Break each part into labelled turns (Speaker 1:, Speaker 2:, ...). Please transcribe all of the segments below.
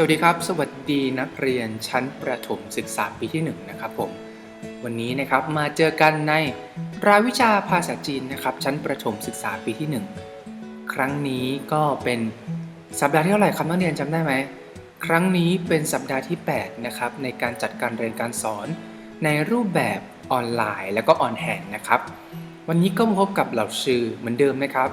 Speaker 1: สวัสดีครับ สวัสดีนักเรียนชั้นประถมศึกษาปีที่ 1 นะครับผม วันนี้นะครับมาเจอกันในรายวิชาภาษาจีนนะครับ ชั้นประถมศึกษาปีที่ 1 ครั้งนี้ก็เป็นสัปดาห์ที่เท่าไหร่ครับนักเรียนจำได้ไหม ครั้งนี้เป็นสัปดาห์ที่ 8 นะครับ ในการจัดการเรียนการสอน ในรูปแบบออนไลน์ แล้วก็ออนแฮนนะครับ วันนี้ก็มาพบกับเหล่าชื่อเหมือนเดิมนะครับ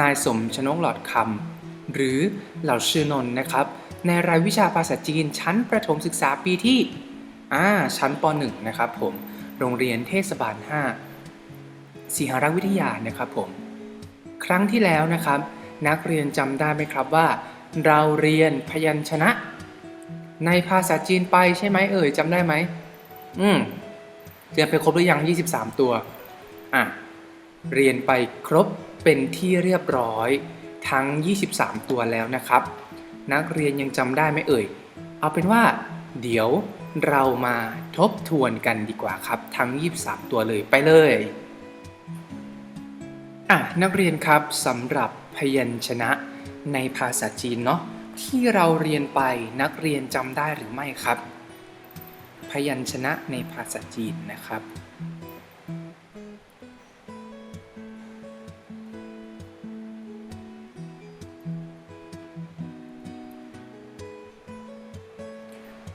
Speaker 1: นายสมชนกหลอดคำหรือเหล่าชื่อนนท์นะครับ ในรายวิชาภาษาจีนชั้นประถมศึกษาปีที่อ่าชั้นป .1 นะครับผม โรงเรียนเทศบาล 5 สีหรักวิทยานะครับผม ครั้งที่แล้วนะครับ นักเรียนจำได้ไหมครับว่า เราเรียนพยัญชนะ ในภาษาจีนไปใช่ไหมเอ่ยจำได้ไหม อืมเรียนไปครบหรือยัง 23 ตัว อะ เรียนไปครบเป็นที่เรียบร้อยทั้ง 23 ตัวแล้วนะครับ นักเรียนยังจำได้ไหมเอ่ย เอาเป็นว่า เดี๋ยวเรามาทบทวนกันดีกว่าครับ ทั้ง 23 ตัวเลยไปเลยอะนักเรียนครับสำหรับพยัญชนะในภาษาจีนเนาะที่เราเรียนไปนักเรียนจำได้หรือไม่ครับ พยัญชนะในภาษาจีนนะครับ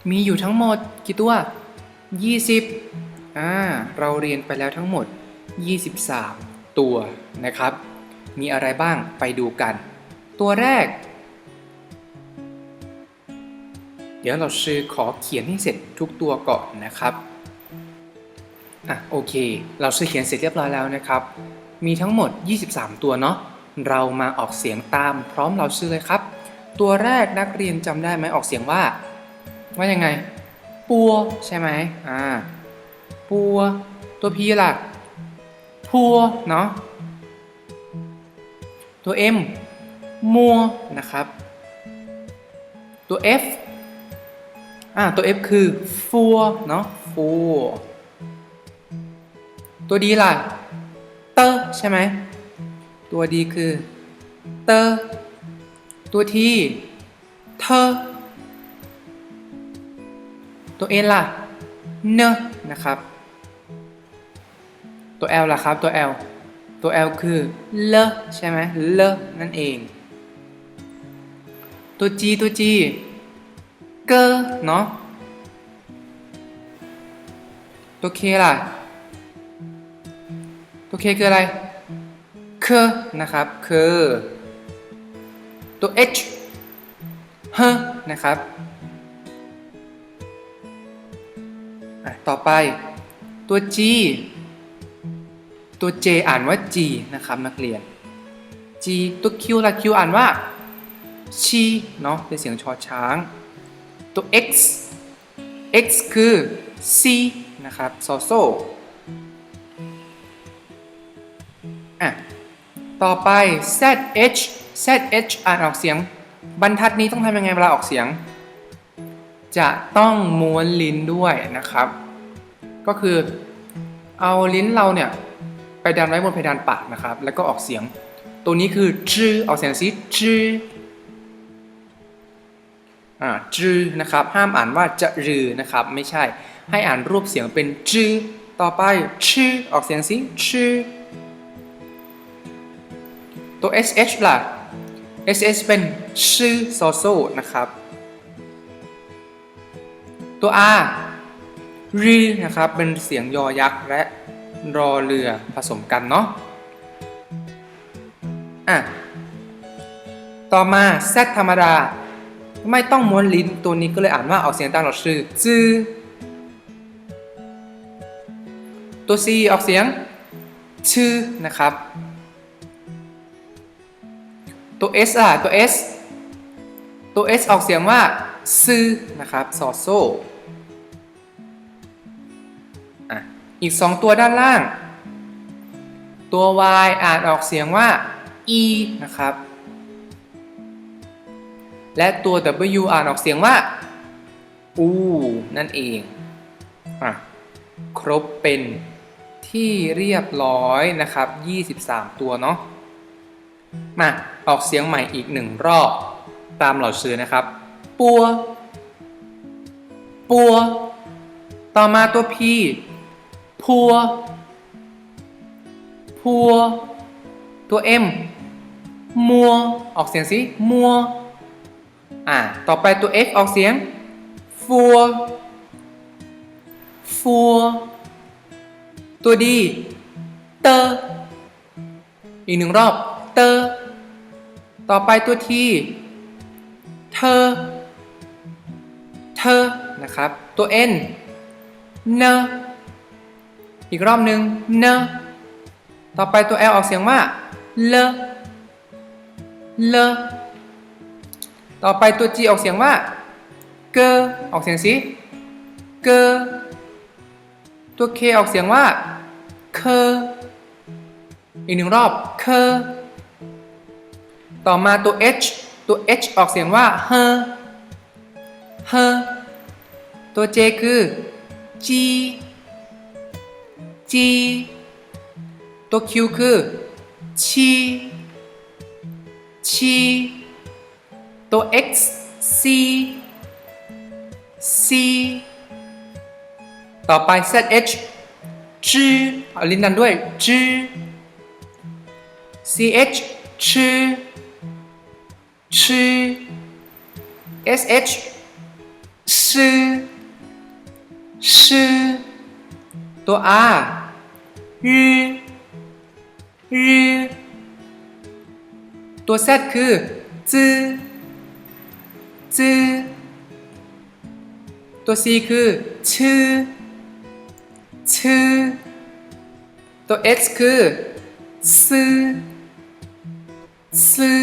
Speaker 1: มีอยู่ทั้งหมดกี่ตัว 20อ่าเราเรียนไปแล้วทั้งหมด 23 ตัวนะครับ มีอะไรบ้างไปดูกัน ตัวแรก เดี๋ยวเราชื่อขอเขียนให้เสร็จทุกตัวก่อนนะครับอะโอเค เราชื่อเขียนเสร็จเรียบร้อยแล้วนะครับ มีทั้งหมด 23 ตัวเนาะเรามาออกเสียงตามพร้อมเราชื่อเลยครับ ตัวแรกนักเรียนจำได้ไหมออกเสียงว่า ว่ายังไง ปัวใช่ไหมอ่า ปัว ตัวพีล่ะ พัว เนาะ ตัว M มัว นะครับ ตัว F อ่า ตัว F คือฟัว เนาะฟัว ตัว D ล่ะ เตอใช่ไหม ตัว D คือ เตอตัว T เธอ ตัว N ล่ะเนนะครับ ตัว L ล่ะครับตัว L ตัว L คือเลใช่ไหมเลนั่นเอง ตัว G ตัว G เกเนาะตัว K ล่ะ ตัว K คืออะไรเคนะครับเคตัว H เฮนะครับ อะต่อไปตัว G ตัว J อ่านว่า G นะครับนักเรียน G ตัว Q ละ Q อ่านว่า ชีเนาะเป็นเสียงชอช้าง ตัว X X คือ C นะครับโซโซอะต่อไป ZH ZH อ่านออกเสียง บรรทัดนี้ต้องทำยังไงเวลาออกเสียง จะต้องม้วนลิ้นด้วยนะครับ ก็คือเอาลิ้นเราเนี่ยไปดันไว้บนเพดานปากนะครับ แล้วก็ออกเสียง ตัวนี้คือจื้อออกเสียงซิจื้ออ่าจือนะครับ ห้ามอ่านว่าจะรือนะครับ ไม่ใช่ให้อ่านรูปเสียงเป็นจือต่อไปชื่อออกเสียงซิชื่อตัว sh ล่ะ sh เป็นชื่อโซโซนะครับ ตัว R รีนะครับ เป็นเสียงยอยักษ์และรอเรือผสมกันเนาะอะต่อมา Z ธรรมดา ไม่ต้องม้วนลิ้นตัวนี้ก็เลยอ่านว่าออกเสียงตามหลักชื่อจื้อตัว C ออกเสียง ชื่อนะครับ ตัว S อะตัว S ตัว S ออกเสียงว่าซื้อนะครับซอโซ อีก 2 ตัวด้านล่าง ตัว Y อ่านออกเสียงว่า E นะครับ และตัว W อ่านออกเสียงว่าอูนั่นเองอะครบเป็นที่เรียบร้อยนะครับ 23 ตัวเนาะ มาออกเสียงใหม่อีกหนึ่งรอบ ตามเหล่าซื้อนะครับ ปัว ปัว ต่อมาตัว P พัว พัว ตัว M มัว ออกเสียงสิ มัว อ่า ต่อไปตัว X ออกเสียง ฟัว ฟัว ตัว D เตออีกหนึ่งรอบ เตอต่อไปตัว T เธอ เธอ นะครับ ตัว N เน อีกรอบหนึ่งเนต่อไปตัว L ออกเสียงว่าเลเลต่อไปตัว G ออกเสียงว่าเกออกเสียงสิเกตัว K ออกเสียงว่าเคอีกหนึ่งรอบเคต่อมาตัว H ตัว H ออกเสียงว่าเฮเฮตัว J คือ G G ตัว Q คือชีชีตัว X C C ต่อไป ZH จื้อเอาลิ้นดันด้วยจื้อ CH ชื่อชื่อ SH ชื่อชื่อตัว R รื้อรื้อตัว Z คือจื้อจื้อตัว C คือ ชื่อ ชื่อ ตัวเอ็กคือซื้อซื้อ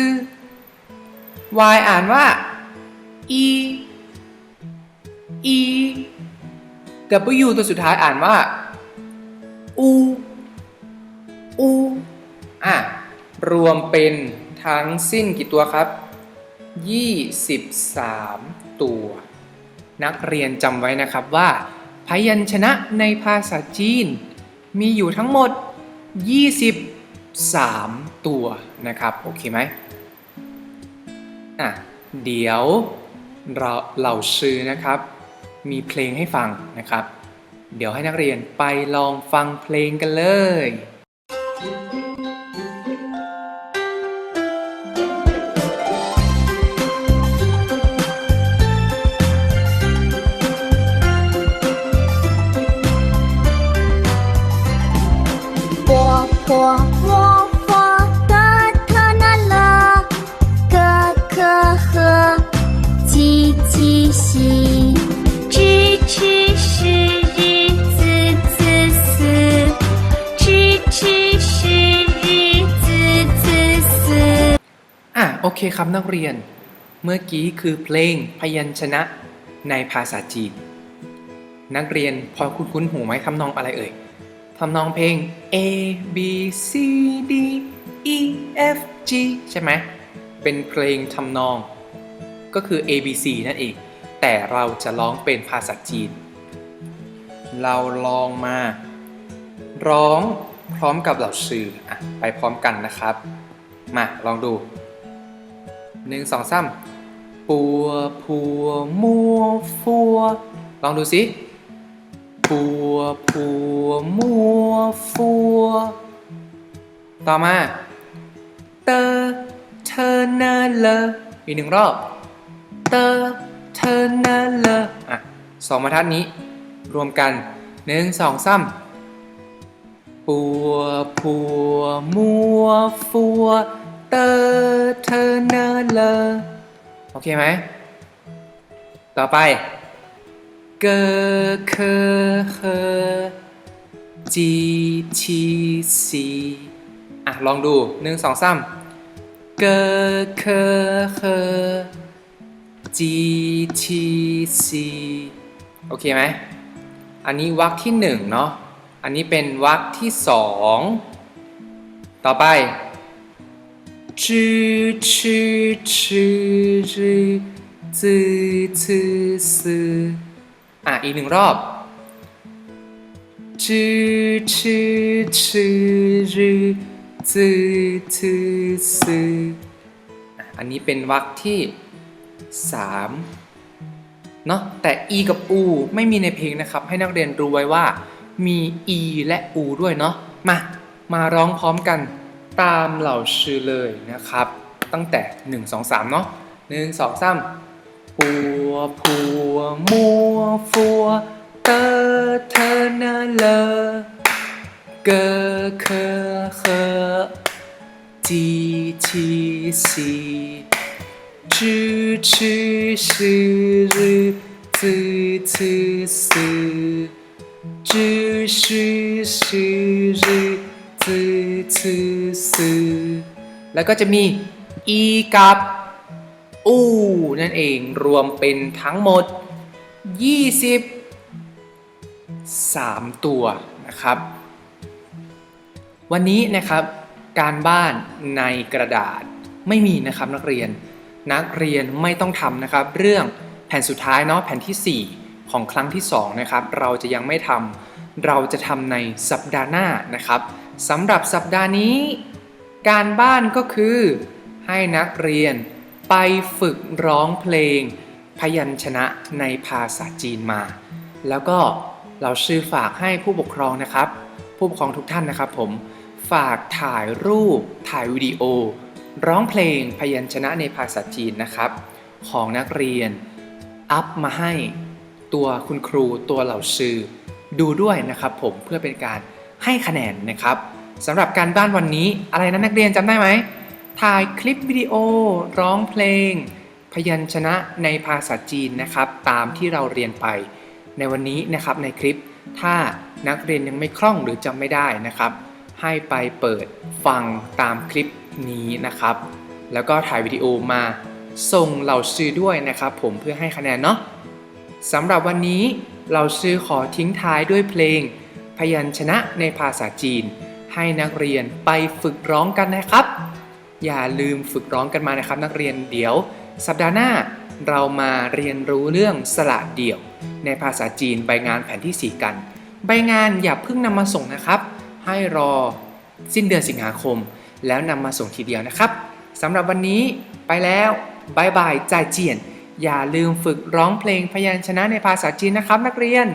Speaker 1: Y อ่านว่า E E W ตัวสุดท้ายอ่านว่าอู อูอะรวมเป็นทั้งสิ้นกี่ตัวครับ 23 ตัว นักเรียนจำไว้นะครับว่าพยัญชนะในภาษาจีน มีอยู่ทั้งหมด 23 ตัวนะครับ โอเคไหมอะเดี๋ยวเราเหล่าชื่อนะครับ มีเพลงให้ฟังนะครับ เดี๋ยวให้นักเรียนไปลองฟังเพลงกันเลย โอเคครับนักเรียน เมื่อกี้คือเพลงพยัญชนะในภาษาจีน นักเรียนพอคุ้นๆหูไหมทำนองอะไรเอ่ยทำนองเพลง A B C D E F G ใช่ไหม เป็นเพลงทำนอง ก็คือ A B C นั่นเอง แต่เราจะร้องเป็นภาษาจีน เราลองมา ร้องพร้อมกับเหล่าสื่ออะไปพร้อมกันนะครับ มาลองดู หนึ่งสองสามปัวพัวมัวฟัว ลองดูสิปัวพัวมัวฟัว ต่อมา เตอเธอเนเลอีกหนึ่งรอบ เตอเธอเนเลอะสองบรรทัดนี้ รวมกันหนึ่งสองสามปัวพัวมัวฟัว อเธอเนอเลอโอเคไหม ต่อไป เกอเคอเคจีชีซีอะ ลองดูหนึ่งสองสามเกอเคอเคจีชีซีโอเคไหม อันนี้วรรคที่หนึ่งเนาะ อันนี้เป็นวรรคที่สอง ต่อไป 知吃吃日子次思อ่ะ อีกหนึ่งรอบ 知吃吃日子次思อ่ะอันนี้เป็นวรรคที่สาม เนาะแต่ e กับ u ไม่มีในเพลงนะครับ ให้นักเรียนรู้ไว้ว่ามี e และ u ด้วยเนาะมา มาร้องพร้อมกัน ตามเหล่าชื่อเลยนะครับ ตั้งแต่ 1 2 3 เนาะ1 2 3ปัวพัวมัวฟัวเตอเธอเนอเลอเกอเคอเคอจีชีซีจื้อชื่อชื่อรือจื้อชือสือจื้อชื่อชื่อรือ จื้อชือสือแล้วก็จะมีอีกับอูนั่นเองรวมเป็นทั้งหมด 23 ตัวนะครับ วันนี้นะครับการบ้านในกระดาษไม่มีนะครับนักเรียน นักเรียนไม่ต้องทำนะครับ เรื่องแผ่นสุดท้ายเนาะแผ่นทีสี่4 ของครั้งที่2นะครับเราจะยังไม่ทำเราจะทำในสัปดาห์หน้านะครับ สำหรับสัปดาห์นี้ การบ้านก็คือ ให้นักเรียนไปฝึกร้องเพลง พยัญชนะในภาษาจีนมา แล้วก็เราชื่อฝากให้ผู้ปกครองนะครับ ผู้ปกครองทุกท่านนะครับผม ฝากถ่ายรูป ถ่ายวิดีโอ ร้องเพลงพยัญชนะในภาษาจีนนะครับ ของนักเรียน อัพมาให้ตัวคุณครูตัวเหล่าชื่อดูด้วยนะครับผมเพื่อเป็นการ ให้คะแนนนะครับสำหรับการบ้านวันนี้อะไรนะนักเรียนจำได้ไหมถ่ายคลิปวิดีโอ ร้องเพลง พยัญชนะในภาษาจีนนะครับ ตามที่เราเรียนไปในวันนี้นะครับในคลิป ถ้านักเรียนยังไม่คล่องหรือจำไม่ได้นะครับ ให้ไปเปิดฟังตามคลิปนี้นะครับ แล้วก็ถ่ายวิดีโอมาส่งเหล่าซื้อด้วยนะครับ ผมเพื่อให้คะแนนเนาะสำหรับวันนี้เราซื้อขอทิ้งท้ายด้วยเพลง พยัญชนะในภาษาจีน ให้นักเรียนไปฝึกร้องกันนะครับ อย่าลืมฝึกร้องกันมานะครับนักเรียนเดี๋ยว สัปดาห์หน้าเรามาเรียนรู้เรื่องสระเดี่ยว ในภาษาจีนใบงานแผ่นที่ 4 กัน ใบงานอย่าเพิ่งนำมาส่งนะครับ ให้รอสิ้นเดือนสิงหาคม แล้วนำมาส่งทีเดียวนะครับสำหรับวันนี้ไปแล้วบายบายจ่ายเจียน อย่าลืมฝึกร้องเพลงพยัญชนะในภาษาจีนนะครับนักเรียน